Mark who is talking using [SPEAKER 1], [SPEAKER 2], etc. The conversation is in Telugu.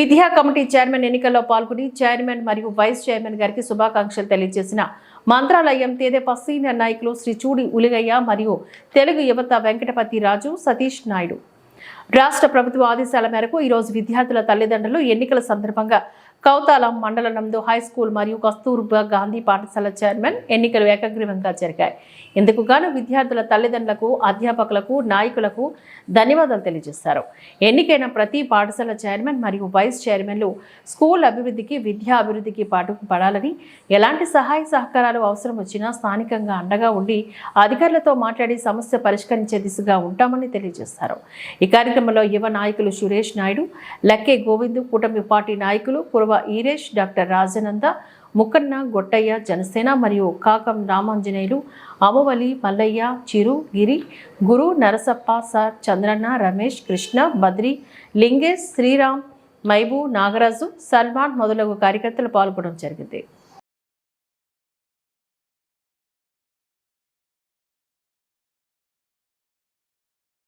[SPEAKER 1] విద్యా కమిటీ చైర్మన్ ఎన్నికల్లో పాల్గొని చైర్మన్ మరియు వైస్ చైర్మన్ గారికి శుభాకాంక్షలు తెలియజేసిన మంత్రాలయం తేదేపా సీనియర్ నాయకులు శ్రీ చూడి ఉలిగయ్య మరియు తెలుగు యువత వెంకటపతి రాజు సతీష్ నాయుడు. రాష్ట్ర ప్రభుత్వ ఆదేశాల మేరకు ఈరోజు విద్యార్థుల తల్లిదండ్రులు ఎన్నికల సందర్భంగా కౌతాలం మండల నందు హై స్కూల్ మరియు కస్తూర్బా గాంధీ పాఠశాల చైర్మన్ ఎన్నికలు ఏకగ్రీవంగా జరిగాయి. ఇందుకు గాను విద్యార్థుల తల్లిదండ్రులకు అధ్యాపకులకు నాయకులకు ధన్యవాదాలు తెలియజేశారు. ఎన్నికైన ప్రతి పాఠశాల చైర్మన్ మరియు వైస్ చైర్మన్లు స్కూల్ అభివృద్ధికి విద్యా అభివృద్ధికి పాటు పడాలని ఎలాంటి సహాయ సహకారాలు అవసరం వచ్చినా స్థానికంగా అండగా ఉండి అధికారులతో మాట్లాడి సమస్య పరిష్కరించే దిశగా ఉంటామని తెలియజేశారు. ఈ కార్యక్రమంలో యువ నాయకులు సురేష్ నాయుడు లక్కే గోవిందు కూటమి పార్టీ నాయకులు కురవ ఈరేష్ డాక్టర్ రాజనంద ముక్కన్న గొట్టయ్య జనసేన మరియు కాకం రామాంజనేయులు అమవలి మల్లయ్య చిరు గిరి గురు నరసప్ప సార్ చంద్రన్న రమేష్ కృష్ణ బద్రి లింగేష్ శ్రీరామ్ మైబు నాగరాజు సల్మాన్ మొదలగు కార్యకర్తలు పాల్గొనడం జరిగింది.